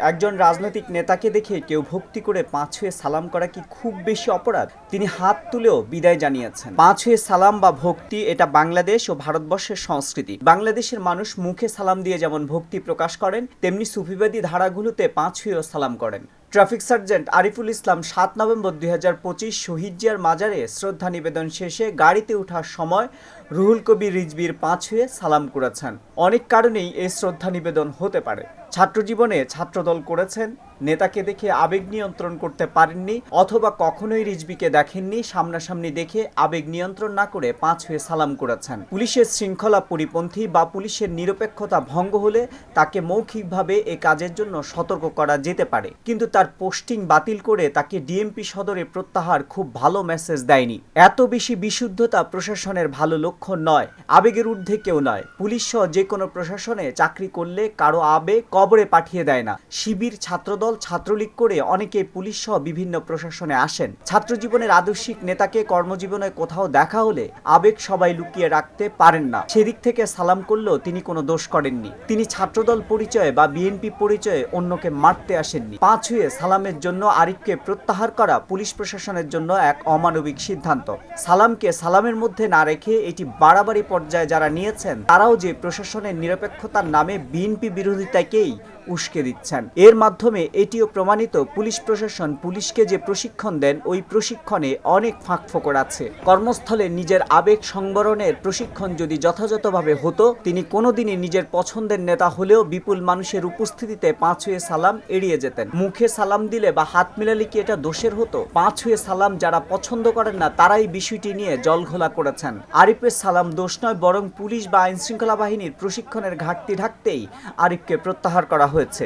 একজন রাজনৈতিক নেতাকে দেখে কেউ ভক্তি করে পাঁচ হয়ে সালাম করা কি খুব বেশি অপরাধ? তিনি হাত তুলেও বিদায় জানিয়েছেন। পাঁচ হয়ে সালাম বা ভক্তি, এটা বাংলাদেশ ও ভারতবর্ষের সংস্কৃতি। বাংলাদেশের মানুষ মুখে সালাম দিয়ে যেমন ভক্তি প্রকাশ করেন, তেমনি সুফিবাদী ধারাগুলোতে পাঁচ হয়েও সালাম করেন। ট্রাফিক সার্জেন্ট আরিফুল ইসলাম সাত নভেম্বর দুই হাজার পঁচিশ শহীদজিয়ার মাজারে শ্রদ্ধা নিবেদন শেষে গাড়িতে ওঠার সময় রুহুল কবির রিজবির পাঁচ হয়ে সালাম করেছেন। অনেক কারণেই এই শ্রদ্ধা নিবেদন হতে পারে। ছাত্র জীবনে ছাত্রদল করেছেন। নেতাকে দেখে আবেগ নিয়ন্ত্রণ করতে পারেননি অথবা কখনোই রিজবিকে দেখেননি। সামনাসামনি দেখে আবেগ নিয়ন্ত্রণ না করে পাঁচ হয়ে সালাম করেছেন। পুলিশের শৃঙ্খলা পরিপন্থী বা পুলিশের নিরপেক্ষতা ভঙ্গ হলে তাকে মৌখিকভাবে এ কাজের জন্য সতর্ক করা যেতে পারে। কিন্তু তার পোস্টিং বাতিল করে তাকে ডিএমপি সদরে প্রত্যাহার খুব ভালো মেসেজ দেয়নি। এত বেশি বিশুদ্ধতা প্রশাসনের ভালো লক্ষ্য নয়। আবেগের ঊর্ধ্বে কেউ নয়। পুলিশ সহ যে কোনো প্রশাসনে চাকরি করলে কারও আবেগ কবরে পাঠিয়ে দেয় না। শিবির, ছাত্রদল, ছাত্রলীগ করে অনেকে পুলিশ সহ বিভিন্ন প্রশাসনে আসেন। ছাত্র জীবনের আদর্শিক নেতাকে কর্মজীবনে কোথাও দেখা হলে আবেগ সবাই লুকিয়ে রাখতে পারেন না। সেদিক থেকে সালাম করলেও তিনি কোনো দোষ করেননি। তিনি ছাত্রদল পরিচয়ে বা বিএনপি পরিচয়ে অন্যকে মারতে আসেননি। পাঁচ হয়ে সালামের জন্য আরিফকে প্রত্যাহার করা পুলিশ প্রশাসনের জন্য এক অমানবিক সিদ্ধান্ত। সালামকে সালামের মধ্যে না রেখে এটি বাড়াবাড়ি পর্যায়ে যারা নিয়েছেন, তারাও যে প্রশাসনের নিরপেক্ষতার নামে বিএনপি বিরোধিতাকেই উস্কে দিচ্ছেন। এর মাধ্যমে এটিও প্রমাণিত পুলিশ প্রশাসন পুলিশকে যে প্রশিক্ষণ দেন, ওই প্রশিক্ষণে অনেক ফাঁক ফোকর আছে। কর্মস্থলে নিজের আবেগ সংবরণের প্রশিক্ষণ যদি যথাযথভাবে হতো, তিনি কোনোদিনই নিজের পছন্দের নেতা হলেও বিপুল মানুষের উপস্থিতিতে পাঁচ হয়ে সালাম এড়িয়ে যেতেন। মুখে সালাম দিলে বা হাত মিলালে কি এটা দোষের হতো? পাঁচ হয়ে সালাম যারা পছন্দ করেন না, তারাই বিষয়টি নিয়ে জলঘোলা করেছেন। আরিফের সালাম দোষ নয়, বরং পুলিশ বা আইনশৃঙ্খলা বাহিনীর প্রশিক্ষণের ঘাটতি ঢাকতেই আরিফকে প্রত্যাহার করা হয়েছে।